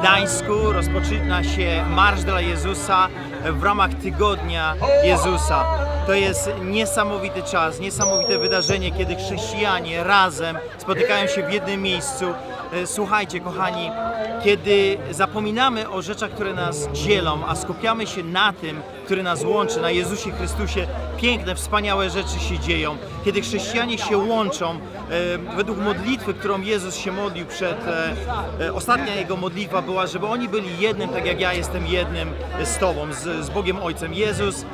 Gdańsku rozpoczyna się Marsz dla Jezusa w ramach Tygodnia Jezusa. To jest niesamowity czas, niesamowite wydarzenie, kiedy chrześcijanie razem spotykają się w jednym miejscu. E, Słuchajcie, kochani, kiedy zapominamy o rzeczach, które nas dzielą, a skupiamy się na tym, który nas łączy, na Jezusie Chrystusie, piękne, wspaniałe rzeczy się dzieją. Kiedy chrześcijanie się łączą e, według modlitwy, którą Jezus się modlił przed, e, ostatnia Jego modlitwa była, żeby oni byli jednym, tak jak ja jestem jednym z Tobą, z, z Bogiem Ojcem. Jezus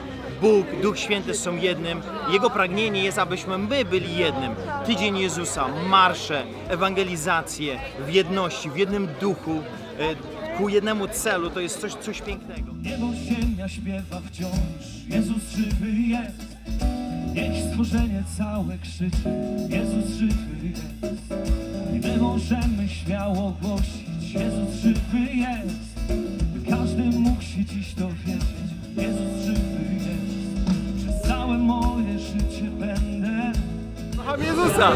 Bóg, Duch Święty są jednym. Jego pragnienie jest, abyśmy my byli jednym. Tydzień Jezusa, marsze, ewangelizacje w jedności, w jednym duchu, e, ku jednemu celu. To jest coś, coś pięknego. Niebo ziemia śpiewa wciąż, Jezus żywy jest. Niech stworzenie całe krzyczy, Jezus żywy jest. I my możemy śmiało głosić, Jezus żywy jest. Każdy mógł się dziś dowiedzieć, Kocham Jezusa!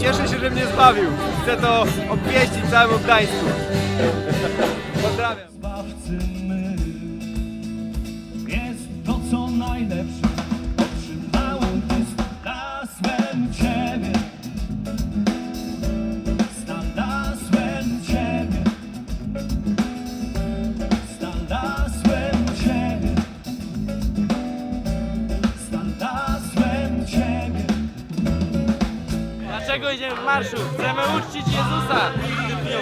Cieszę się, że mnie zbawił. Chcę to obwieścić całemu Gdańsku. Pozdrawiam. Zbawcy my. Dlaczego idziemy w marszu? Chcemy uczcić Jezusa w tym dniu.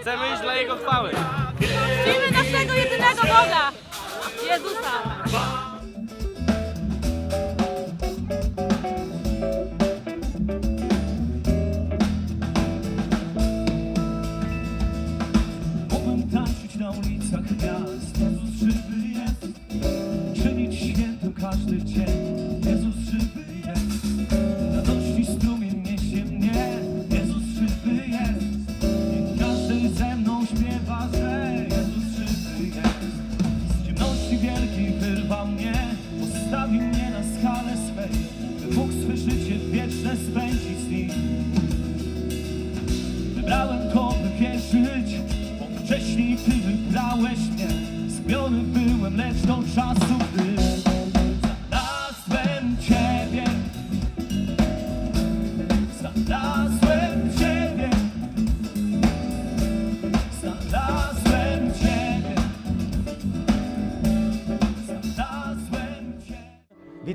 Chcemy iść dla Jego chwały. Czcimy naszego jedynego Boga, Jezusa. Mógłbym tańczyć na ulicach miast Jezus żywy jest Czynić świętym każdy dzień wieczne spędzić z nim Wybrałem to, by wierzyć, bo wcześniej Ty wybrałeś mnie. Zbiony byłem, lecz do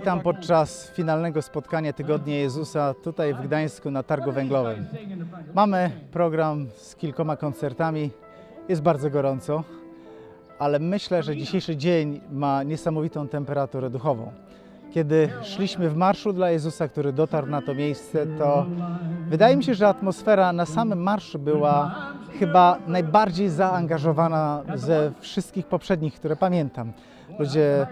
Witam podczas finalnego spotkania Tygodnia Jezusa tutaj w Gdańsku na Targu Węglowym. Mamy program z kilkoma koncertami, jest bardzo gorąco, ale myślę, że dzisiejszy dzień ma niesamowitą temperaturę duchową. Kiedy szliśmy w marszu dla Jezusa, który dotarł na to miejsce, to wydaje mi się, że atmosfera na samym marszu była chyba najbardziej zaangażowana ze wszystkich poprzednich, które pamiętam. Ludzie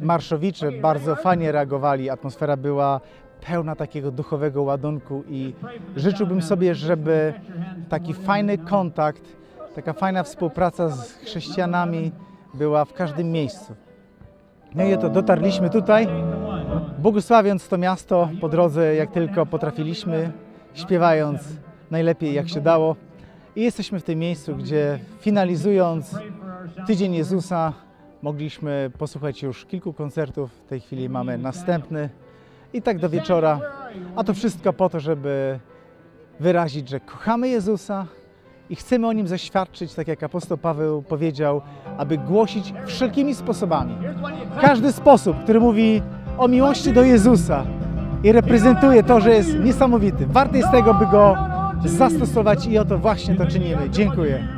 marszowicze bardzo fajnie reagowali, atmosfera była pełna takiego duchowego ładunku i życzyłbym sobie, żeby taki fajny kontakt, taka fajna współpraca z chrześcijanami była w każdym miejscu. No i oto dotarliśmy tutaj, błogosławiąc to miasto po drodze jak tylko potrafiliśmy, śpiewając najlepiej jak się dało. I jesteśmy w tym miejscu, gdzie finalizując Tydzień Jezusa mogliśmy posłuchać już kilku koncertów. W tej chwili mamy następny i tak do wieczora. A to wszystko po to, żeby wyrazić, że kochamy Jezusa i chcemy o Nim zaświadczyć, tak jak apostoł Paweł powiedział, aby głosić wszelkimi sposobami. Każdy sposób, który mówi o miłości do Jezusa i reprezentuje to, że jest niesamowity. Warte jest tego, by go zastosować i oto właśnie to czynimy. Dziękuję.